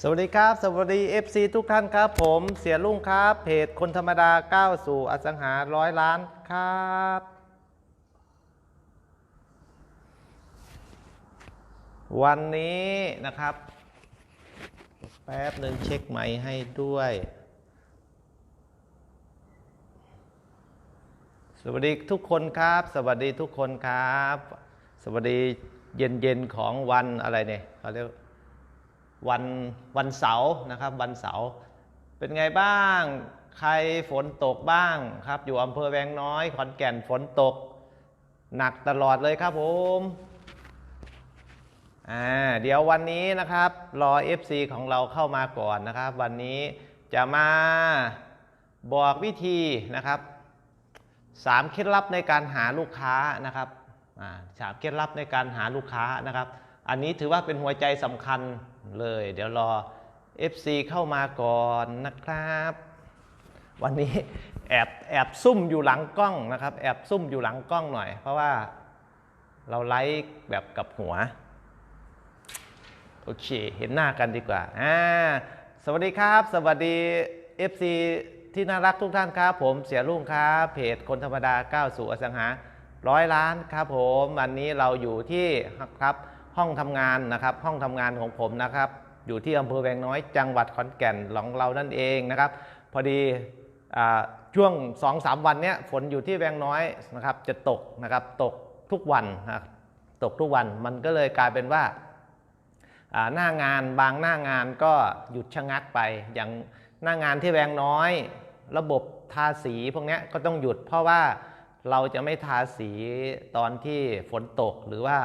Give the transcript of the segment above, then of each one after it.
สวัสดีครับ สวัสดี FC ทุกท่านครับผมเสียลุงครับ เพจคนธรรมดาก้าวสู่อสังหาร้อยล้านครับ วันนี้นะครับ แป๊บหนึ่งเช็คไมค์ให้ด้วย สวัสดีทุกคนครับ สวัสดีทุกคนครับ สวัสดีเย็นเย็นๆของวันอะไรเนี่ยเขาเรียก วันวันเสาร์นะครับวันเสาร์เป็นไงบ้างใครฝนตกบ้างครับ อยู่อำเภอแวงน้อย ขอนแก่นฝนตก หนักตลอดเลยครับผมอ่าเดี๋ยววันนี้นะครับ รอ FC ของเราเข้ามาก่อนนะครับ วันนี้จะมาบอกวิธีนะครับสามเคล็ดลับในการหาลูกค้านะครับสามเคล็ดลับในการหาลูกค้านะครับ อันนี้ถือว่าเป็นหัวใจสำคัญเลย เดี๋ยวรอ FC เข้ามาก่อนนะครับ วันนี้แอบแอบซุ่มอยู่หลังกล้องนะครับ แอบซุ่มอยู่หลังกล้องหน่อย เพราะว่าเราไลฟ์แบบกับหัว โอเค เห็นหน้ากันดีกว่าอ่าสวัสดีครับ สวัสดี FC ที่น่ารักทุกท่านครับ ผมเสียรุ่งครับเพจคนธรรมดาก้าวสู่อสังหาร้อยล้านครับผม วันนี้เราอยู่ที่ครับ ห้องทำงานนะครับ ห้องทำงานของผมนะครับ อยู่ที่อำเภอแวงน้อยจังหวัดขอนแก่นของเรานั่นเองนะครับ พอดีอช่วง2อสวันนี้ฝนอยู่ที่แวงน้อยนะครับจะตกนะครับตกทุกวันนะตกทุกวันมันก็เลยกลายเป็นว่าหน้างานบางหน้างานก็หยุดชะงักไป อย่างหน้างานที่แวงน้อย ระบบทาสีพวกนี้ก็ต้องหยุดเพราะว่าเราจะไม่ทาสีตอนที่ฝนตกหรือว่า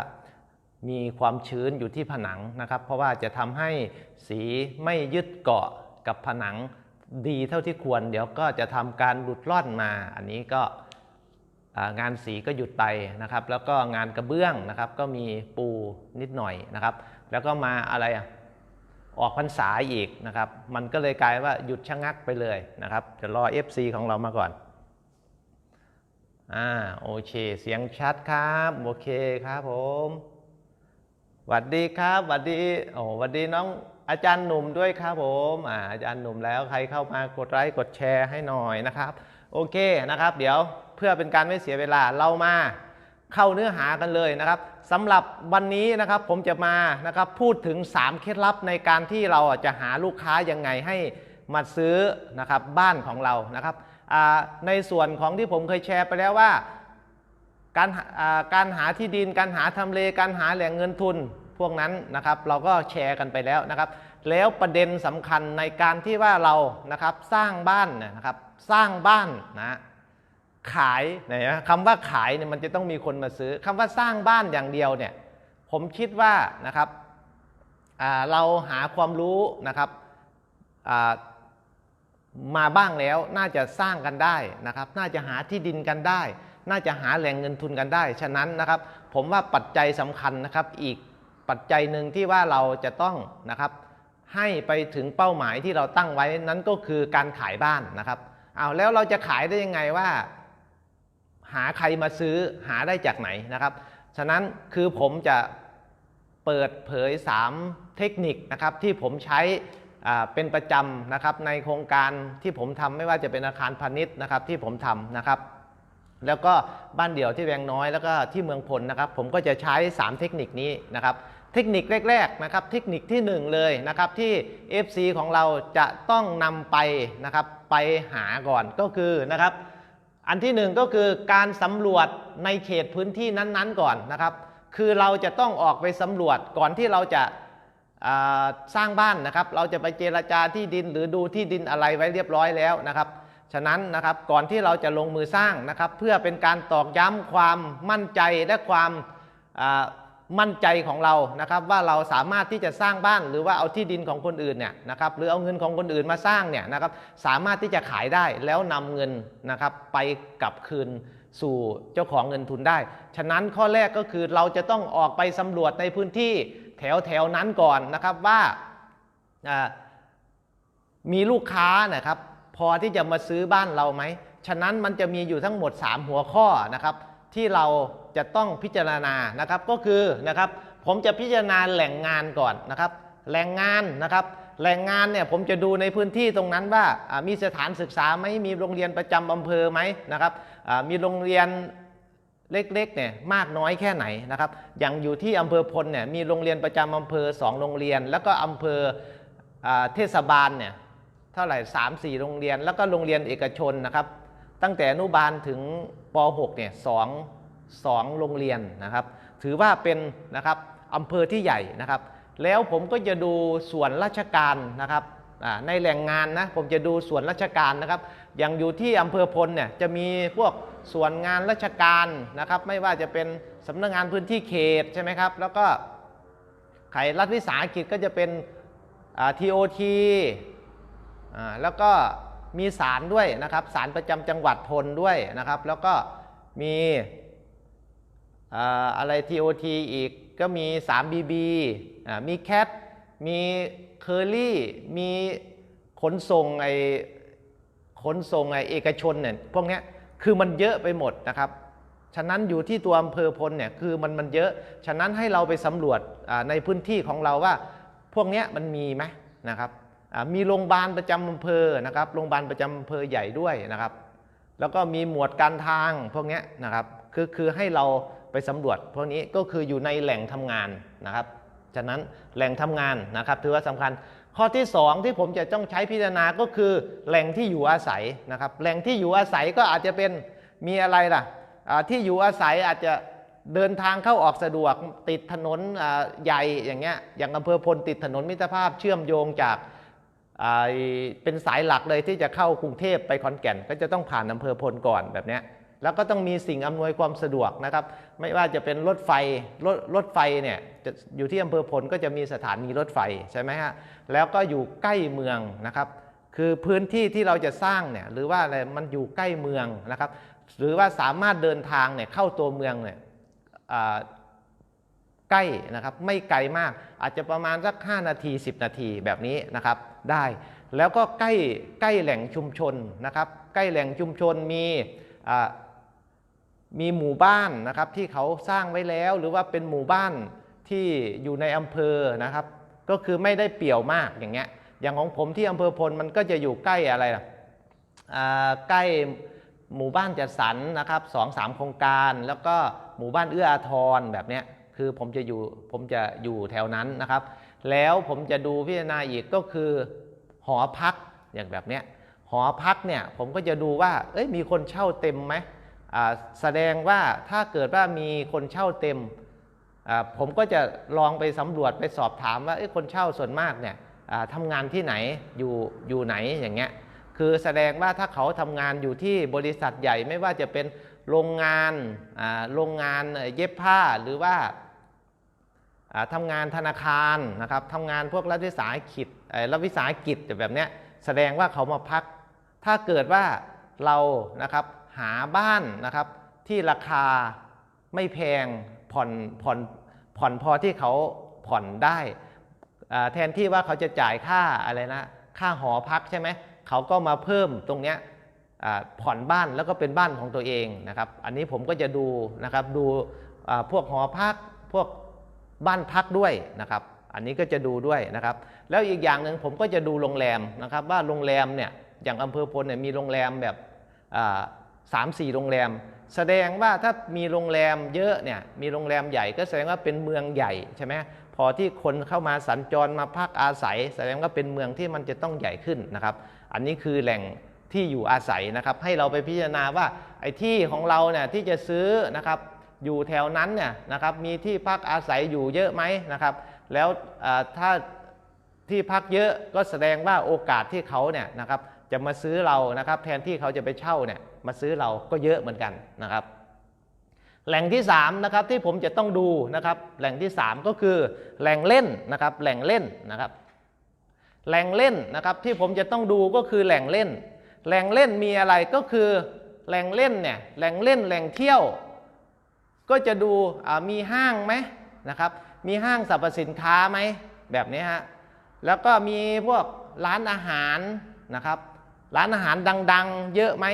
มีความชื้นอยู่ที่ผนังนะครับ เพราะว่าจะทำให้สีไม่ยึดเกาะกับผนังดีเท่าที่ควร เดี๋ยวก็จะทำการหลุดร่อนมา อันนี้ก็งานสีก็หยุดไปนะครับ แล้วก็งานกระเบื้องนะครับ ก็มีปูนิดหน่อยนะครับ แล้วก็มาอะไรอะออกพรรษาอีกนะครับ มันก็เลยกลายว่าหยุดชะงักไปเลยนะครับจะรอ FC ของเรามาก่อนอ่าโอเค เสียงชัดครับ โอเคครับผม สวัสดีครับสวัสดีโอ้สวัสดีน้องอาจารย์หนุ่มด้วยครับผมอาอาจารย์หนุ่มแล้วใครเข้ามากดไลค์กดแชร์ให้หน่อยนะครับ โอเคนะครับ เดี๋ยวเพื่อเป็นการไม่เสียเวลาเรามาเข้าเนื้อหากันเลยนะครับสำหรับวันนี้นะครับผมจะมานะครับพูดถึง 3 เคล็ดลับในการที่เราจะหาลูกค้ายังไงให้มาซื้อนะครับบ้านของเรานะครับในส่วนของที่ผมเคยแชร์ไปแล้วว่า การหาอ่าการหาที่ดิน การหาทำเล การหาแหล่งเงินทุนพวกนั้นนะครับ เราก็แชร์กันไปแล้วนะครับ แล้วประเด็นสำคัญในการที่ว่าเรานะครับสร้างบ้านนะครับ สร้างบ้านนะขายนะคำว่าขายเนี่ยมันจะต้องมีคนมาซื้อคำว่าสร้างบ้านอย่างเดียวเนี่ยผมคิดว่านะครับเราหาความรู้นะครับมาบ้างแล้วน่าจะสร้างกันได้นะครับ น่าจะหาที่ดินกันได้ น่าจะหาแหล่งเงินทุนกันได้ ฉะนั้นนะครับ ผมว่าปัจจัยสำคัญนะครับ อีกปัจจัยหนึ่งที่ว่าเราจะต้องนะครับให้ไปถึงเป้าหมายที่เราตั้งไว้นั้นก็คือการขายบ้านนะครับเอาแล้วเราจะขายได้ยังไงว่า หาใครมาซื้อหาได้จากไหนนะครับ ฉะนั้นคือผมจะเปิดเผย 3 เทคนิคนะครับที่ผมใช้เป็นประจำนะครับในโครงการที่ผมทำไม่ว่าจะเป็นอาคารพาณิชย์นะครับที่ผมทำนะครับ แล้วก็บ้านเดี่ยวที่แวงน้อยแล้วก็ที่เมืองพลนะครับ ผมก็จะใช้ 3 เทคนิคนี้นะครับ เทคนิคแรกๆนะครับ เทคนิคที่ 1 เลยนะครับที่ FC ของเราจะต้องนำไปนะครับไปหาก่อนก็คือนะครับ อันที่หนึ่งก็คือการสำรวจในเขตพื้นที่นั้นๆก่อนนะครับ คือเราจะต้องออกไปสำรวจก่อนที่เราจะาสร้างบ้านนะครับ เราจะไปเจรจาที่ดินหรือดูที่ดินอะไรไว้เรียบร้อยแล้วนะครับ ฉะนั้นนะครับก่อนที่เราจะลงมือสร้างนะครับ เพื่อเป็นการตอกย้ำความมั่นใจและความมั่นใจของเรานะครับว่าเราสามารถที่จะสร้างบ้านหรือว่าเอาที่ดินของคนอื่นเนี่ยนะครับหรือเอาเงินของคนอื่นมาสร้างเนี่ยนะครับสามารถที่จะขายได้แล้วนำเงินนะครับไปกลับคืนสู่เจ้าของเงินทุนได้ ฉะนั้นข้อแรกก็คือเราจะต้องออกไปสำรวจในพื้นที่แถวแถวนั้นก่อนนะครับว่ามีลูกค้านะครับ อที่จะมาซื้อบ้านเราไหม ฉะนั้นมันจะมีอยู่ทั้งหมด 3 หัวข้อนะครับ ที่เราจะต้องพิจารณานะครับ ก็คือนะครับ ผมจะพิจารณาแหล่งงานก่อนนะครับแหล่งงานนะครับแหล่งงานเนี่ยผมจะดูในพื้นที่ตรงนั้นว่ามีสถานศึกษาไหมมีโรงเรียนประจำอำเภอไหมนะครับมีโรงเรียนเล็กๆเนี่ยมากน้อยแค่ไหนนะครับ อย่างอยู่ที่อำเภอพลเนี่ยมีโรงเรียนประจำอำเภอสองโรงเรียน แล้วก็อำเภอเทศบาลเนี่ย เท่าไหร่สามสี่โรงเรียน แล้วก็โรงเรียนเอกชนนะครับ ตั้งแต่อนุบาลถึงป .6 เนี่ยสองสองโรงเรียนนะครับ ถือว่าเป็นนะครับอำเภอที่ใหญ่นะครับ แล้วผมก็จะดูส่วนราชการนะครับในแหล่งงานนะผมจะดูส่วนราชการนะครับ อย่างอยู่ที่อำเภอพลเนี่ยจะมีพวกส่วนงานราชการนะครับ ไม่ว่าจะเป็นสำนักงานพื้นที่เขตใช่ไหมครับ แล้วก็ไขรัฐวิสาหกิจก็จะเป็นทีโอที แล้วก็มีศาลด้วยนะครับศาลประจำจังหวัดพลด้วยนะครับ แล้วก็มีอะไร TOT อีกก็มี 3BB มีแคทมีเคอรี่มีขนส่งไอขนส่งไอเอกชนเนี่ยพวกนี้คือมันเยอะไปหมดนะครับ ฉะนั้นอยู่ที่ตัวอำเภอพลเนี่ยคือมันมันเยอะ ฉะนั้นให้เราไปสำรวจในพื้นที่ของเราว่า พวกนี้มันมีไหมนะครับ มีโรงพยาบาลประจำอำเภอนะครับ โรงพยาบาลประจำอำเภอใหญ่ด้วยนะครับ แล้วก็มีหมวดการทางพวกนี้นะครับ คือคือให้เราไปสำรวจพวกนี้ก็คืออยู่ในแหล่งทำงานนะครับ ฉะนั้นแหล่งทำงานนะครับ ถือว่าสำคัญ ข้อที่ 2 ที่ผมจะต้องใช้พิจารณาก็คือแหล่งที่อยู่อาศัยนะครับ แหล่งที่อยู่อาศัยก็อาจจะเป็นมีอะไรล่ะที่อยู่อาศัยอาจจะเดินทางเข้าออกสะดวกติดถนนใหญ่อย่างเงี้ยอย่างอำเภอพลติดถนนมิตรภาพเชื่อมโยงจาก เป็นสายหลักเลยที่จะเข้ากรุงเทพไปขอนแก่น ก็จะต้องผ่านอำเภอพลก่อนแบบนี้แล้วก็ต้องมีสิ่งอำนวยความสะดวกนะครับ ไม่ว่าจะเป็นรถไฟรถรถไฟเนี่ยจะอยู่ที่อำเภอพลก็จะมีสถานีรถไฟใช่ไหมฮะแล้วก็อยู่ใกล้เมืองนะครับ คือพื้นที่ที่เราจะสร้างเนี่ยหรือว่าอะไรมันอยู่ใกล้เมืองนะครับ หรือว่าสามารถเดินทางเนี่ยเข้าตัวเมืองเนี่ยใกล้นะครับไม่ไกลมากอาจจะประมาณสัก 5 นาที 10 นาทีแบบนี้นะครับ ได้ แล้วก็ใกล้ใกล้แหล่งชุมชนนะครับ ใกล้แหล่งชุมชนมีมีหมู่บ้านนะครับที่เขาสร้างไว้แล้ว หรือว่าเป็นหมู่บ้านที่อยู่ในอำเภอนะครับ ก็คือไม่ได้เปี่ยวมากอย่างเงี้ยอย่างของผมที่อำเภอพลมันก็จะอยู่ใกล้อะไรล่ะใกล้หมู่บ้านจัดสรรนะครับสองสามโครงการ แล้วก็หมู่บ้านเอื้ออาทรแบบเนี้ยคือผมจะอยู่ผมจะอยู่แถวนั้นนะครับ แล้วผมจะดูพิจารณาอีกก็คือ หอพักอย่างแบบเนี้ยหอพักเนี่ยผมก็จะดูว่าเอ้ยมีคนเช่าเต็มไหมแสดงว่าถ้าเกิดว่ามีคนเช่าเต็ม ผมก็จะลองไปสำรวจไปสอบถามว่าคนเช่าส่วนมากเนี่ยทำงานที่ไหนอยู่อยู่ไหนอย่างเงี้ยคือแสดงว่าถ้าเขาทำงานอยู่ที่บริษัทใหญ่ไม่ว่าจะเป็นโรงงานโรงงานเย็บผ้าหรือว่า ทำงานธนาคารนะครับทำงานพวกรัฐวิสาหกิจรัฐวิสาหกิจแบบเนี้ยแสดงว่าเขามาพัก ถ้าเกิดว่าเรานะครับหาบ้านนะครับที่ราคาไม่แพงผ่อนผ่อนผ่อนพอที่เขาผ่อนได้ แทนที่ว่าเขาจะจ่ายค่าอะไรนะค่าหอพักใช่ไหมเขาก็มาเพิ่มตรงเนี้ยผ่อนบ้านแล้วก็เป็นบ้านของตัวเองนะครับ อันนี้ผมก็จะดูนะครับดูพวกหอพักพวก บ้านพักด้วยนะครับ อันนี้ก็จะดูด้วยนะครับ แล้วอีกอย่างหนึ่งผมก็จะดูโรงแรมนะครับว่าโรงแรมเนี่ยอย่างอำเภอพลเนี่ยมีโรงแรมแบบสามสี่โรงแรม แสดงว่าถ้ามีโรงแรมเยอะเนี่ยมีโรงแรมใหญ่ก็แสดงว่าเป็นเมืองใหญ่ใช่ไหมพอที่คนเข้ามาสัญจรมาพักอาศัย แสดงว่าเป็นเมืองที่มันจะต้องใหญ่ขึ้นนะครับ อันนี้คือแหล่งที่อยู่อาศัยนะครับ ให้เราไปพิจารณาว่าไอ้ที่ของเราเนี่ยที่จะซื้อนะครับ อยู่แถวนั้นเนี่ยนะครับมีที่พักอาศัยอยู่เยอะไหมนะครับ แล้วถ้าที่พักเยอะก็แสดงว่าโอกาสที่เขาเนี่ยนะครับจะมาซื้อเรานะครับ แทนที่เขาจะไปเช่าเนี่ยมาซื้อเราก็เยอะเหมือนกันนะครับ แหล่งที่3นะครับที่ผมจะต้องดูนะครับ แหล่งที่ 3 ก็คือแหล่งเล่นนะครับแหล่งเล่นนะครับ แหล่งเล่นนะครับที่ผมจะต้องดูก็คือแหล่งเล่น แหล่งเล่นมีอะไรก็คือแหล่งเล่นเนี่ยแหล่งเล่นแหล่งเที่ยว ก็จะดูมีห้างไหมนะครับ มีห้างสรรพสินค้าไหมแบบนี้ฮะแล้วก็มีพวกร้านอาหารนะครับ ร้านอาหารดังๆ เยอะไหม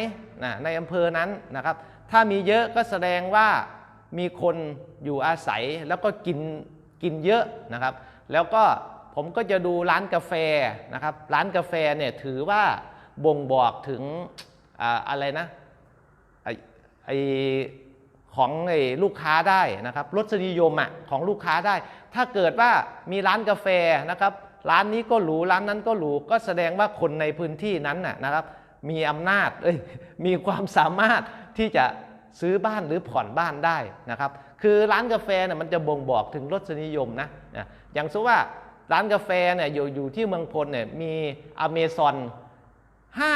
นะในอำเภอนั้นนะครับ ถ้ามีเยอะก็แสดงว่ามีคนอยู่อาศัยแล้วก็กินกินเยอะนะครับ แล้วก็ผมก็จะดูร้านกาแฟนะครับ ร้านกาแฟเนี่ยถือว่าบ่งบอกถึงออะไรนะไอไอ ของไอ้ลูกค้าได้นะครับรสนิยมอะของลูกค้าได้ ถ้าเกิดว่ามีร้านกาแฟนะครับ ร้านนี้ก็หรูร้านนั้นก็หรูก็แสดงว่าคนในพื้นที่นั้นน่ะนะครับ มีอำนาจมีความสามารถที่จะซื้อบ้านหรือผ่อนบ้านได้นะครับ คือร้านกาแฟเนี่ยมันจะบ่งบอกถึงรสนิยมนะอย่างเช่นว่าร้านกาแฟเนี่ยอยู่อยู่ที่เมืองพลเนี่ยมีอเมซอนห้า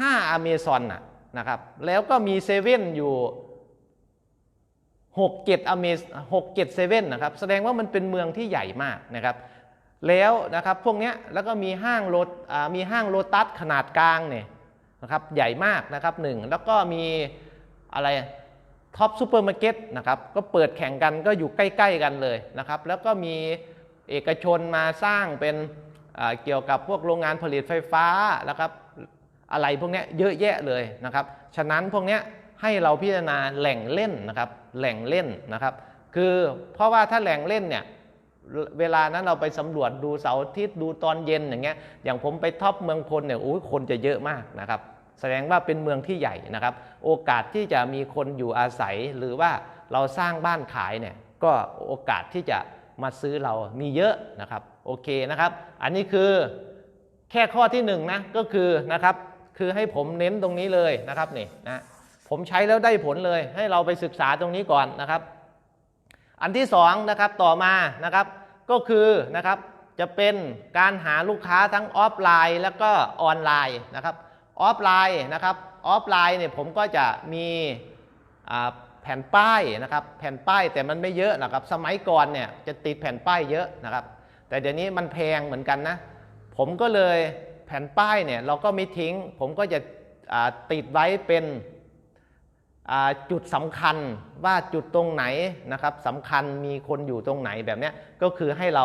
ห้าอเมซอนน่ะนะครับแล้วก็มีเซเว่นอยู่ หกเจ็ดอเมซหกเจ็ดเซเว่นนะครับ แสดงว่ามันเป็นเมืองที่ใหญ่มากนะครับ แล้วนะครับพวกนี้แล้วก็มีห้างโรมีห้างโลตัสขนาดกลางเนี่ยนะครับใหญ่มากนะครับหนึ่งแล้วก็มีอะไรท็อปซูเปอร์มาร์เก็ตนะครับก็เปิดแข่งกันก็อยู่ใกล้ๆกันเลยนะครับแล้วก็มีเอกชนมาสร้างเป็นเกี่ยวกับพวกโรงงานผลิตไฟฟ้านะครับอะไรพวกนี้เยอะแยะเลยนะครับ ฉะนั้นพวกนี้ ให้เราพิจารณาแหล่งเล่นนะครับแหล่งเล่นนะครับ คือเพราะว่าถ้าแหล่งเล่นเนี่ยเวลานั้นเราไปสำรวจดูเสาร์อาทิตย์ดูตอนเย็นอย่างเงี้ยอย่างผมไปท็อปเมืองพลเนี่ยโอ้ยคนจะเยอะมากนะครับ แสดงว่าเป็นเมืองที่ใหญ่นะครับ โอกาสที่จะมีคนอยู่อาศัยหรือว่าเราสร้างบ้านขายเนี่ยก็โอกาสที่จะมาซื้อเรามีเยอะนะครับโอเคนะครับ อันนี้คือแค่ข้อที่หนึ่งนะก็คือนะครับคือให้ผมเน้นตรงนี้เลยนะครับนี่นะ ผมใช้แล้วได้ผลเลย ให้เราไปศึกษาตรงนี้ก่อนนะครับ อันที่สองนะครับต่อมานะครับ ก็คือนะครับจะเป็นการหาลูกค้าทั้งออฟไลน์แล้วก็ออนไลน์นะครับออฟไลน์นะครับออฟไลน์เนี่ยผมก็จะมีแผ่นป้ายนะครับ แผ่นป้ายแต่มันไม่เยอะนะครับ สมัยก่อนเนี่ยจะติดแผ่นป้ายเยอะนะครับ แต่เดี๋ยวนี้มันแพงเหมือนกันนะ ผมก็เลยแผ่นป้ายเนี่ยเราก็ไม่ทิ้ง ผมก็จะติดไว้เป็น จุดสำคัญว่าจุดตรงไหนนะครับสำคัญมีคนอยู่ตรงไหนแบบนี้ก็คือให้เรา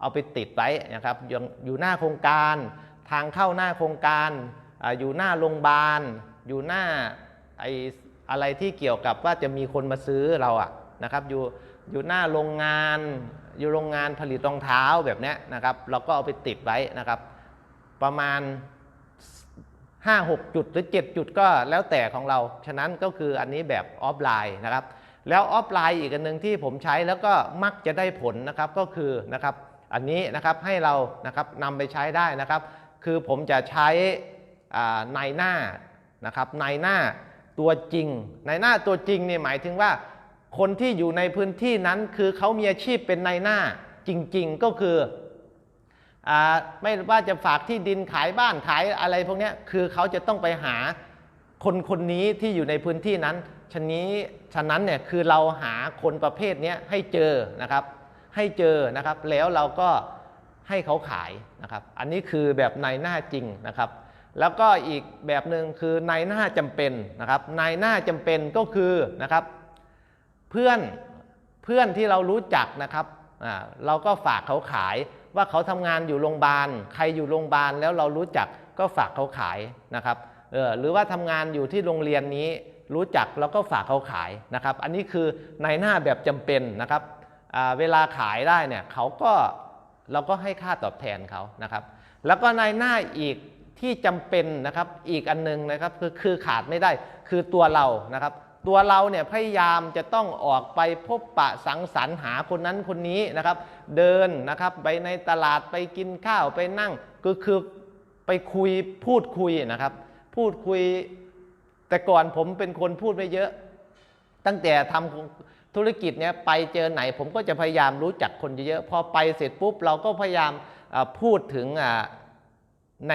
เอาไปติดไว้นะครับอยู่อยู่หน้าโครงการ ทางเข้าหน้าโครงการออยู่หน้าโรงพยาบาล อยู่หน้าไออะไรที่เกี่ยวกับว่าจะมีคนมาซื้อเราอะนะครับอยู่อยู่หน้าโรงงาน อยู่โรงงานผลิตรองเท้าแบบนี้นะครับ เราก็เอาไปติดไว้นะครับ ประมาณ 5 6 จุดหรือ 7 จุดก็แล้วแต่ของเรา ฉะนั้นก็คืออันนี้แบบออฟไลน์นะครับ แล้วออฟไลน์อีกอันหนึ่งที่ผมใช้แล้วก็มักจะได้ผลนะครับก็คือนะครับอันนี้นะครับให้เรานะครับนำไปใช้ได้นะครับ คือผมจะใช้อ่าในหน้านะครับในหน้าตัวจริง ในหน้าตัวจริงเนี่ยหมายถึงว่า คนที่อยู่ในพื้นที่นั้นคือเขามีอาชีพเป็นในหน้าจริง ๆ ก็คือ ไม่ว่าจะฝากที่ดินขายบ้านขายอะไรพวกนี้คือเขาจะต้องไปหาคนคนนี้ที่อยู่ในพื้นที่นั้นฉะนี้ฉะนั้นเนี่ยคือเราหาคนประเภทนี้ให้เจอนะครับ ให้เจอนะครับ แล้วเราก็ให้เขาขายนะครับ อันนี้คือแบบในหน้าจริงนะครับ แล้วก็อีกแบบหนึ่งคือในหน้าจำเป็นนะครับ ในหน้าจำเป็นก็คือนะครับ เพื่อนเพื่อนที่เรารู้จักนะครับเราก็ฝากเขาขาย ว่าเขาทำงานอยู่โรงพยาบาล ใครอยู่โรงพยาบาลแล้วเรารู้จักก็ฝากเขาขายนะครับเออหรือว่าทำงานอยู่ที่โรงเรียนนี้รู้จักเราก็ฝากเขาขายนะครับ อันนี้คือในหน้าแบบจำเป็นนะครับเวลาขายได้เนี่ยเขาก็เราก็ให้ค่าตอบแทนเขานะครับ แล้วก็ในหน้าอีกที่จำเป็นนะครับ อีกอันหนึงนะครับคือคือขาดไม่ได้คือตัวเรานะครับ ตัวเราเนี่ยพยายามจะต้องออกไปพบปะสังสรรค์หาคนนั้นคนนี้นะครับ เดินนะครับไปในตลาดไปกินข้าวไปนั่งก็คือไปคุยพูดคุยนะครับ พูดคุย แต่ก่อนผมเป็นคนพูดไม่เยอะ ตั้งแต่ทำธุรกิจเนี้ยไปเจอไหน ผมก็จะพยายามรู้จักคนเยอะๆพอไปเสร็จปุ๊บเราก็พยายามพูดถึงใน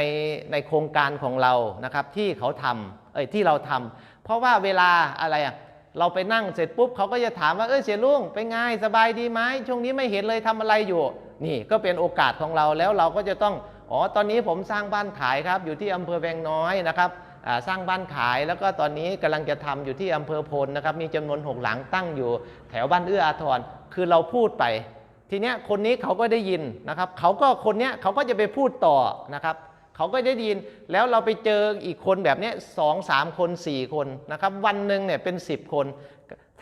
ในโครงการของเรานะครับที่เขาทำเอ้ยที่เราทำ เพราะว่าเวลาอะไรอะเราไปนั่งเสร็จปุ๊บเขาก็จะถามว่าเอ้ยเสียลุงเป็นไงสบายดีไหมช่วงนี้ไม่เห็นเลยทำอะไรอยู่ นี่ก็เป็นโอกาสของเราแล้วเราก็จะต้องอ๋อตอนนี้ผมสร้างบ้านขายครับอยู่ที่อำเภอแวงน้อยนะครับสร้างบ้านขายแล้วก็ตอนนี้กำลังจะทำอยู่ที่อำเภอพลนะครับมีจำนวนหกหลังตั้งอยู่แถวบ้านเอื้ออาทรคือเราพูดไป ทีเนี้ยคนนี้เขาก็ได้ยินนะครับเขาก็คนเนี้ยเขาก็จะไปพูดต่อนะครับ เขาก็ได้ยินแล้วเราไปเจออีกคนแบบนี้สองสามคนสี่คนนะครับ วันหนึ่งเนี่ยเป็น10คน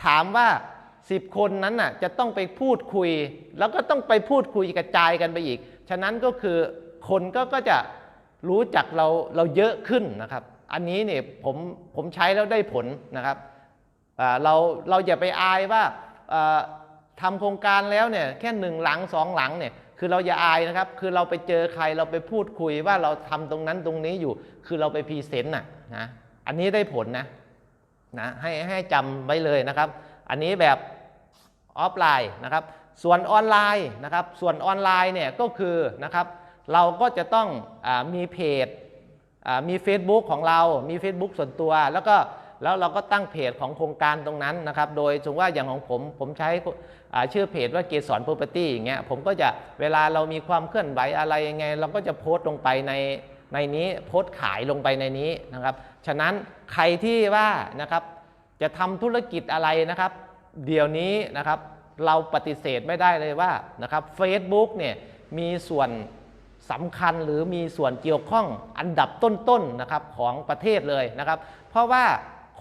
ถามว่าสิบคนนั้นน่ะจะต้องไปพูดคุย แล้วก็ต้องไปพูดคุยกระจายกันไปอีก ฉะนั้นก็คือคนก็ก็จะรู้จักเราเราเยอะขึ้นนะครับ อันนี้เนี่ยผมผมใช้แล้วได้ผลนะครับเราเราอย่าไปอายว่าทำโครงการแล้วเนี่ยแค่หนึ่งหลังสองหลังเนี่ย คือเราอย่าอายนะครับ คือเราไปเจอใครเราไปพูดคุยว่าเราทำตรงนั้นตรงนี้อยู่ คือเราไปพรีเซนต์น่ะนะ อันนี้ได้ผลนะนะให้ให้จำไว้เลยนะครับ อันนี้แบบออฟไลน์นะครับ ส่วนออนไลน์นะครับ ส่วนออนไลน์เนี่ยก็คือนะครับ เราก็จะต้องอมีเพจมี Facebook ของเรา มี Facebook ส่วนตัว แล้วก็ แล้วเราก็ตั้งเพจของโครงการตรงนั้นนะครับ โดยสมมติว่าอย่างของผม ผมใช้ชื่อเพจว่าเกสร property อย่างเงี้ย ผมก็จะเวลาเรามีความเคลื่อนไหวอะไรยังไง เราก็จะโพสต์ลงไปในในนี้โพสต์ขายลงไปในนี้นะครับ ฉะนั้นใครที่ว่านะครับจะทำธุรกิจอะไรนะครับ เดี๋ยวนี้นะครับเราปฏิเสธไม่ได้เลยว่านะครับ Facebook เนี่ยมีส่วนสำคัญหรือมีส่วนเกี่ยวข้องอันดับต้นๆนะครับของประเทศเลยนะครับ เพราะว่า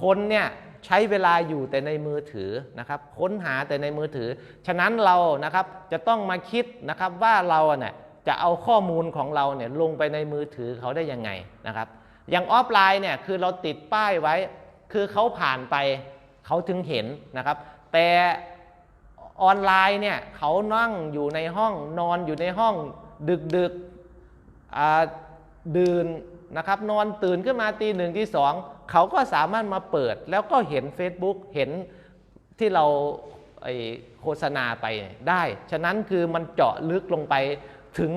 คนเนี่ยใช้เวลาอยู่แต่ในมือถือนะครับ ค้นหาแต่ในมือถือ ฉะนั้นเรานะครับจะต้องมาคิดนะครับว่าเราเนี่ยจะเอาข้อมูลของเราเนี่ยลงไปในมือถือเขาได้ยังไงนะครับ อย่างออฟไลน์เนี่ยคือเราติดป้ายไว้ คือเขาผ่านไปเขาถึงเห็นนะครับ แต่ออนไลน์เนี่ยเขานั่งอยู่ในห้องนอนอยู่ในห้องดึกดึกดื่นนะครับนอนตื่นขึ้นมาตีหนึ่งที่สอง เขาก็สามารถมาเปิดแล้วก็เห็น Facebook เห็นที่เราโฆษณาไปได้ ฉะนั้นคือมันเจาะลึกลงไปถึง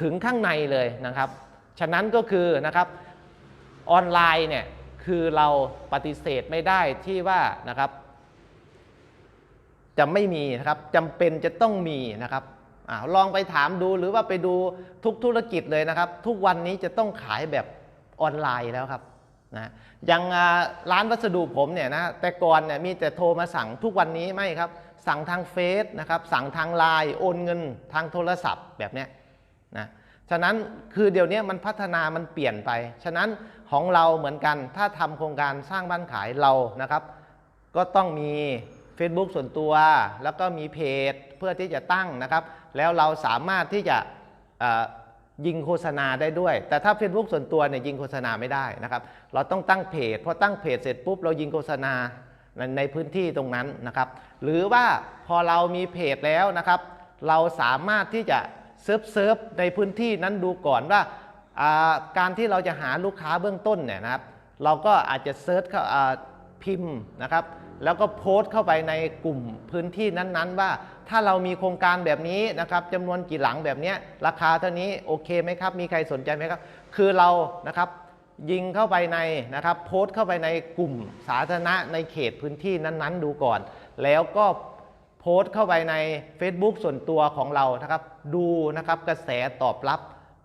ถึงข้างในเลยนะครับ ฉะนั้นก็คือนะครับออนไลน์เนี่ยคือเราปฏิเสธไม่ได้ที่ว่านะครับ จะไม่มีนะครับจำเป็นจะต้องมีนะครับอลองไปถามดูหรือว่าไปดูทุกธุรกิจเลยนะครับ ทุกวันนี้จะต้องขายแบบออนไลน์แล้วครับ นะอย่างร้านวัสดุผมเนี่ยนะแต่ก่อนเนี่ยมีแต่โทรมาสั่งทุกวันนี้ไม่ครับ สั่งทางเฟซนะครับสั่งทางไลน์โอนเงินทางโทรศัพท์แบบเนี้ยนะฉะนั้นคือเดี๋ยวนี้มันพัฒนามันเปลี่ยนไป ฉะนั้นของเราเหมือนกันถ้าทำโครงการสร้างบ้านขายเรานะครับ ก็ต้องมี Facebook ส่วนตัว แล้วก็มีเพจเพื่อที่จะตั้งนะครับ แล้วเราสามารถที่จะ ยิงโฆษณาได้ด้วย แต่ถ้า Facebook ส่วนตัวเนี่ยยิงโฆษณาไม่ได้นะครับ เราต้องตั้งเพจพอตั้งเพจเสร็จปุ๊บเรายิงโฆษณาในในพื้นที่ตรงนั้นนะครับ หรือว่าพอเรามีเพจแล้วนะครับ เราสามารถที่จะเซิร์ฟเซิร์ฟในพื้นที่นั้นดูก่อนว่าการที่เราจะหาลูกค้าเบื้องต้นเนี่ยนะครับ เราก็อาจจะเซิร์ชเข้าอ่าพิมพ์นะครับ แล้วก็โพสต์เข้าไปในกลุ่มพื้นที่นั้นๆ ว่า ถ้าเรามีโครงการแบบนี้นะครับจำนวนกี่หลังแบบนี้ราคาเท่านี้โอเคไหมครับ มีใครสนใจไหมครับ คือเรานะครับยิงเข้าไปในนะครับโพสต์เข้าไปในกลุ่มสาธารณะในเขตพื้นที่นั้นๆ ดูก่อน แล้วก็โพสต์เข้าไปใน Facebook ส่วนตัวของเรานะครับ ดูนะครับกระแสตอบรับ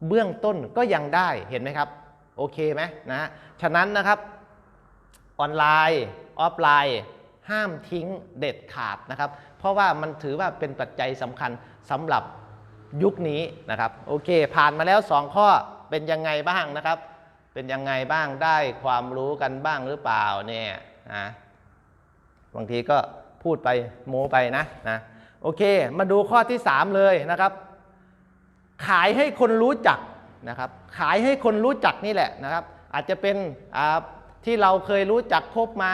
เบื้องต้นก็ยังได้เห็นไหมครับ โอเคไหมนะฉะนั้นนะครับออนไลน์ ออฟไลน์ ห้ามทิ้งเด็ดขาดนะครับ เพราะว่ามันถือว่าเป็นปัจจัยสำคัญสำหรับยุคนี้นะครับโอเค ผ่านมาแล้ว 2 ข้อเป็นยังไงบ้างนะครับ เป็นยังไงบ้างได้ความรู้กันบ้างหรือเปล่าเนี่ยนะบางทีก็พูดไปโม้ไปนะนะโอเค มาดูข้อที่ 3 เลยนะครับ ขายให้คนรู้จักนะครับ ขายให้คนรู้จักนี่แหละนะครับ อาจจะเป็นที่เราเคยรู้จักพบมา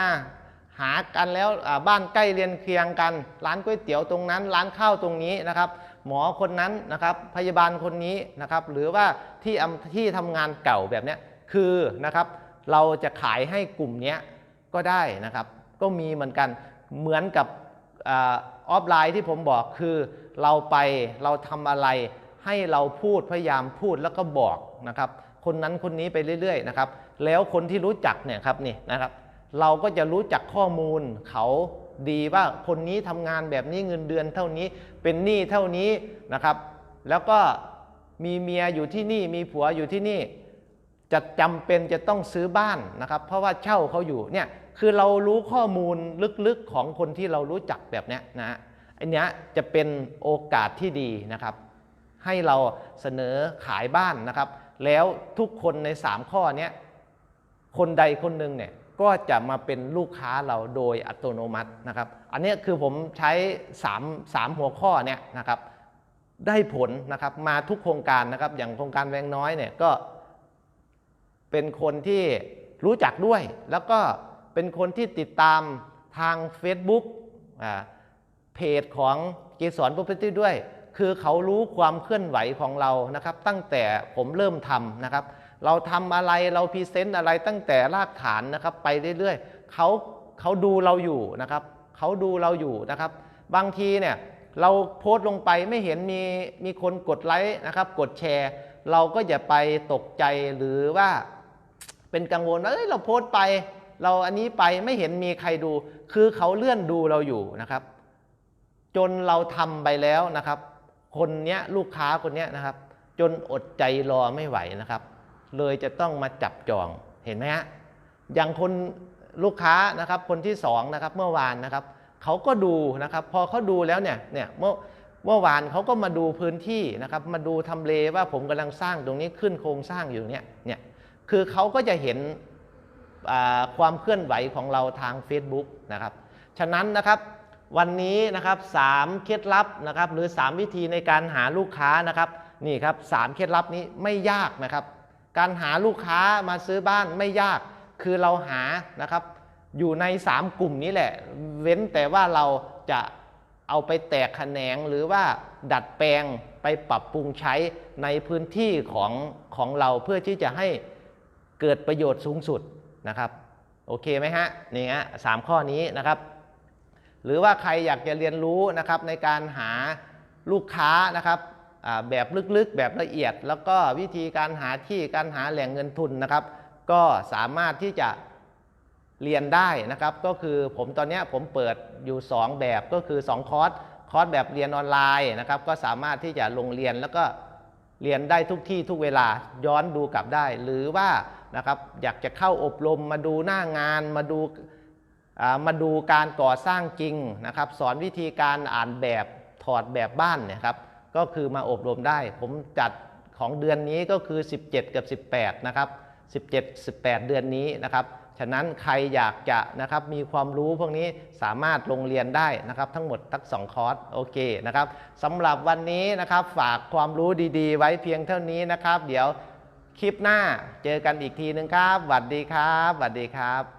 หากันแล้วบ้านใกล้เรียนเคียงกัน ร้านก๋วยเตี๋ยวตรงนั้น ร้านข้าวตรงนี้นะครับ หมอคนนั้นนะครับพยาบาลคนนี้นะครับ หรือว่าที่ที่ทำงานเก่าแบบนี้คือนะครับเราจะขายให้กลุ่มนี้ก็ได้นะครับ ก็มีเหมือนกันเหมือนกับออฟไลน์ที่ผมบอกคือเราไปเราทำอะไรให้เราพูดพยายามพูดแล้วก็บอกนะครับ คนนั้นคนนี้ไปเรื่อยๆนะครับ แล้วคนที่รู้จักเนี่ยครับนี่นะครับ เราก็จะรู้จักข้อมูลเขาดีว่าคนนี้ทำงานแบบนี้เงินเดือนเท่านี้เป็นหนี้เท่านี้นะครับ แล้วก็มีเมียอยู่ที่นี่มีผัวอยู่ที่นี่ จะจำเป็นจะต้องซื้อบ้านนะครับ เพราะว่าเช่าเขาอยู่เนี่ยคือเรารู้ข้อมูลลึกๆของคนที่เรารู้จักแบบเนี้ยนะฮะอันเนี้ยจะเป็นโอกาสที่ดีนะครับ ให้เราเสนอขายบ้านนะครับ แล้วทุกคนใน 3 ข้อเนี้ยคนใดคนหนึ่งเนี่ย ก็จะมาเป็นลูกค้าเราโดยอัตโนมัตินะครับ อันนี้คือผมใช้ 3 3 หัวข้อเนี่ยนะครับ ได้ผลนะครับมาทุกโครงการนะครับ อย่างโครงการแวงน้อยเนี่ยก็ เป็นคนที่รู้จักด้วย แล้วก็เป็นคนที่ติดตามทาง Facebook อ่าเพจของเกสร Property ด้วย คือเขารู้ความเคลื่อนไหวของเรานะครับ ตั้งแต่ผมเริ่มทำนะครับ เราทำอะไรเราพรีเซนต์อะไรตั้งแต่รากฐานนะครับไปเรื่อยๆเขาเขาดูเราอยู่นะครับเขาดูเราอยู่นะครับ บางทีเนี่ยเราโพสต์ลงไปไม่เห็นมีมีคนกดไลค์นะครับกดแชร์ เราก็อย่าไปตกใจหรือว่าเป็นกังวลว่าเอ้ยเราโพสต์ไป เราอันนี้ไปไม่เห็นมีใครดู คือเขาเลื่อนดูเราอยู่นะครับ จนเราทำไปแล้วนะครับ คนเนี้ยลูกค้าคนเนี้ยนะครับ จนอดใจรอไม่ไหวนะครับ เลยจะต้องมาจับจองเห็นไหมฮะอย่างคนลูกค้านะครับคนที่สองนะครับเมื่อวานนะครับเขาก็ดูนะครับ พอเขาดูแล้วเนี่ยเนี่ยเมื่อเมื่อวานเขาก็มาดูพื้นที่นะครับ มาดูทำเลว่าผมกำลังสร้างตรงนี้ขึ้นโครงสร้างอยู่เนี่ยเนี่ยคือเขาก็จะเห็นความเคลื่อนไหวของเราทาง Facebook นะครับ ฉะนั้นนะครับวันนี้นะครับสามเคล็ดลับนะครับ หรือ 3 วิธีในการหาลูกค้านะครับนี่ครับสามเคล็ดลับนี้ไม่ยากนะครับ การหาลูกค้ามาซื้อบ้านไม่ยาก คือเราหานะครับ อยู่ใน 3 กลุ่มนี้แหละ เว้นแต่ว่าเราจะเอาไปแตกแขนงหรือว่าดัดแปลงไปปรับปรุงใช้ในพื้นที่ของของเราเพื่อที่จะให้เกิดประโยชน์สูงสุดนะครับ โอเคไหมฮะนี่ฮะสามข้อนี้นะครับ หรือว่าใครอยากจะเรียนรู้นะครับในการหาลูกค้านะครับ แบบลึกๆ แบบละเอียด แล้วก็วิธีการหาที่การหาแหล่งเงินทุนนะครับ ก็สามารถที่จะเรียนได้นะครับ ก็คือผมตอนนี้ผมเปิดอยู่ 2 แบบก็คือ 2 คอร์สคอร์สแบบเรียนออนไลน์นะครับ ก็สามารถที่จะลงเรียนแล้วก็เรียนได้ทุกที่ทุกเวลาย้อนดูกลับได้ หรือว่านะครับอยากจะเข้าอบรมมาดูหน้างานมาดูมาดูการก่อสร้างจริงนะครับ สอนวิธีการอ่านแบบถอดแบบบ้านนี่ยครับ ก็คือมาอบรมได้ ผมจัดของเดือนนี้ก็คือ 17 กับ 18 นะครับ 17 18 เดือนนี้นะครับ ฉะนั้นใครอยากจะนะครับมีความรู้พวกนี้สามารถลงเรียนได้นะครับ ทั้งหมดทั้งสองคอร์สโอเคนะครับสำหรับวันนี้นะครับฝากความรู้ดีๆ ไว้เพียงเท่านี้นะครับ เดี๋ยวคลิปหน้าเจอกันอีกทีนึงครับสวัสดีครับสวัสดีครับ